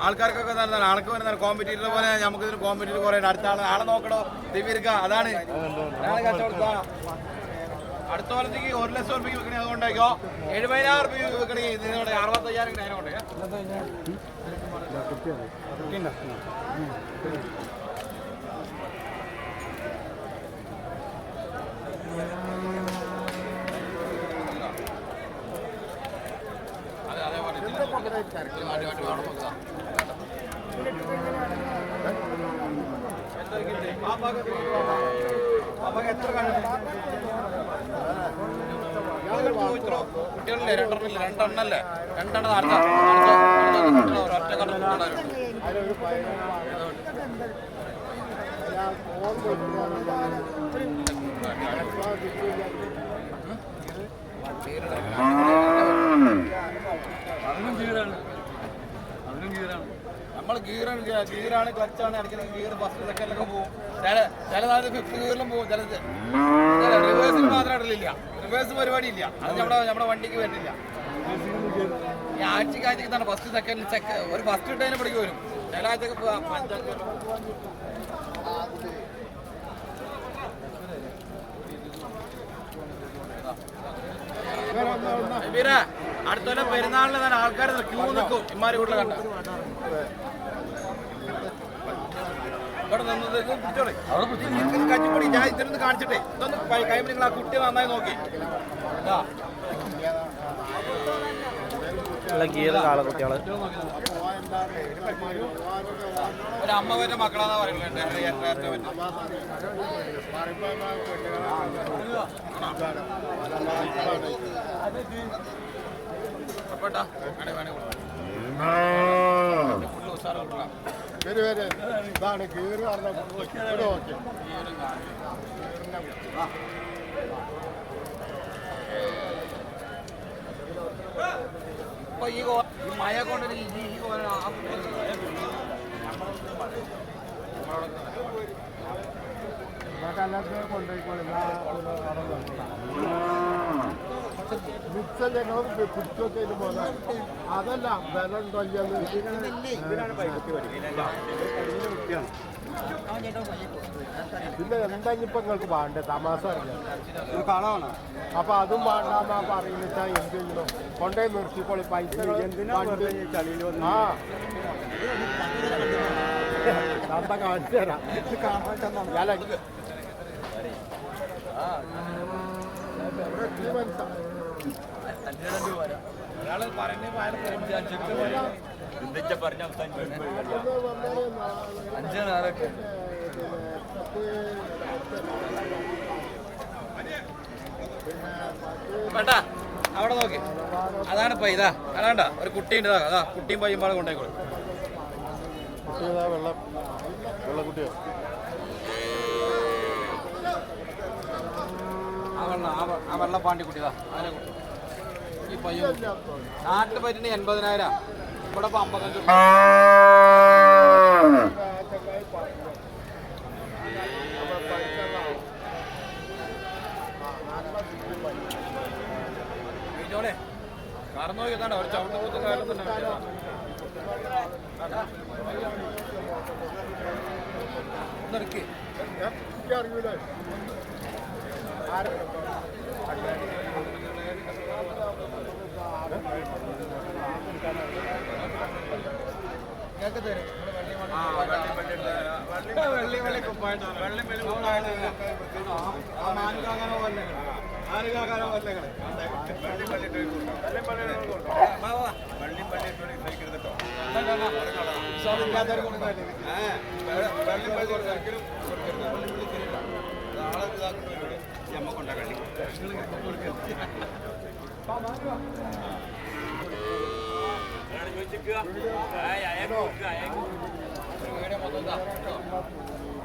ആൾക്കാർക്കൊക്കെ തന്നെ ആൾക്ക് വരുന്ന കോമ്പറ്റീറ്റർ പോലെ നമുക്ക് ഇതിന് കോമ്പറ്റീറ്റർ കുറേ അടുത്ത ആൾ ആളെ നോക്കണോ തിരിക്ക അതാണ്. അടുത്ത കൊല്ലത്തേക്ക് ഒരു ലക്ഷം റുപ്യ വിൽക്കണേ അതുകൊണ്ടേക്കോ എഴുപതിനായിരം റുപ്യ വിൽക്കണേ ഇതിനോട് അറുപത്തയ്യായിരം കിട്ടണേ അതിനോട് എത്ര കുട്ടികളില്ലേ രണ്ടെണ്ണല്ലേ രണ്ടെണ്ണല്ലേ രണ്ടെണ്ണം അടുത്ത ഒരൊറ്റ കണ്ണ് അതിനും ഗീറാണ് അതിനും ഗീറാണ് നമ്മൾ ഗീറാണ് ഗീറാണ് ക്ലച്ചാണ് അടിക്കുന്നത് ഗീർ ഫസ്റ്റ് സെക്കൻഡിലൊക്കെ പോകും. ചില ചില നാല് ഫിഫ്ത്ത് ഗീറിലും പോകും. ചിലത് റിവേഴ്സിൽ മാത്രം ഇടലില്ല. റിവേഴ്സ് പരിപാടി ഇല്ല. അത് നമ്മുടെ നമ്മുടെ വണ്ടിക്ക് വരുന്നില്ല ഈ ആഴ്ചക്ക് ആഴ്ചക്ക് തന്നെ ഫസ്റ്റ് സെക്കൻഡ് ചെക്ക് ഒരു ഫസ്റ്റ് ഇട്ടതിനെ പിടിക്ക് വരും. ചില ആഴ്ചക്ക് അടുത്തൊല്ലം പെരുന്നാളിന് തന്നെ ആൾക്കാർ ക്യൂ നിൽക്കും ഇമാരി വീട്ടിൽ കണ്ട. കച്ചിപ്പൊടി ഞാൻ ഇതിലൊന്ന് കാണിച്ചിട്ടേ. ഇതൊന്ന് കൈ- കൈ നിങ്ങൾ ആ കുട്ടി നന്നായി നോക്കി. ഗീറ് കാള കുട്ടികൾ. ഒരു അമ്മ വരെ മക്കളാന്നാ പറയുന്നത്. അപ്പോട്ടാ, വേണേ വേണേ വരും വരും ഇതാണ് കീറ് പറഞ്ഞ ഓക്കെ ഇപ്പൊ ഈ മഴ കൊണ്ട് ഈ ഈ കോല ആ കൊണ്ടുപോയിക്കോളി മിക്സൽ ഞങ്ങൾ പിടിച്ചൊക്കെ ഇത് പോലെ അതല്ല പിന്നെ എന്താ ഇപ്പൊ നിങ്ങൾക്ക് വേണ്ടേ തമാശ അപ്പൊ അതും വേണ്ടാന്നാ പറയുന്ന എന്തെങ്കിലും കൊണ്ടേ നിർത്തിക്കോളി പൈസ ആ എന്താ കാണിച്ചു തരാം. വേണ്ട അവിടെ നോക്കി. അതാണ് ഇപ്പൊ ഇതാ അതാണ്ട ഒരു കുട്ടിയുണ്ട് അതാ കുട്ടിയും പയ്യും പാടെ കൊണ്ടേക്കോളൂ കുട്ടിയതാ വെള്ളം വെള്ളക്കുട്ടിയോ ആ വെള്ളം ആ വെ- ആ വെള്ളപ്പാണ്ടി കുട്ടി ഇതാ അതിനെ ഈ പയ്യൻ നാട്ടിൽ പറ്റുന്ന എൺപതിനായിരം ഇവിടെ ഇപ്പൊ അമ്പത്തഞ്ച് റുപ്യ. വെള്ളി വെള്ളി കുപ്പായിട്ട് വെള്ളി വെള്ളി കുപ്പായിട്ട് ആ മാനുകാകാനോ വല്ലേ മാനുകാകാനോ വല്ലേ വെള്ളി വെള്ളി വാ വാ വെള്ളി വെള്ളി സഹിക്കരുതോ ഇല്ലാത്തവർ കൊടുക്കാല്ലേ വെള്ളി വെള്ളി കൊടുക്കാനും കൊടുക്കരുത് വെള്ളി വെള്ളി തരില്ല നാളെ ഇതാക്കുന്നത് ഞമ്മ കൊണ്ട കളി വീട് മൊത്തം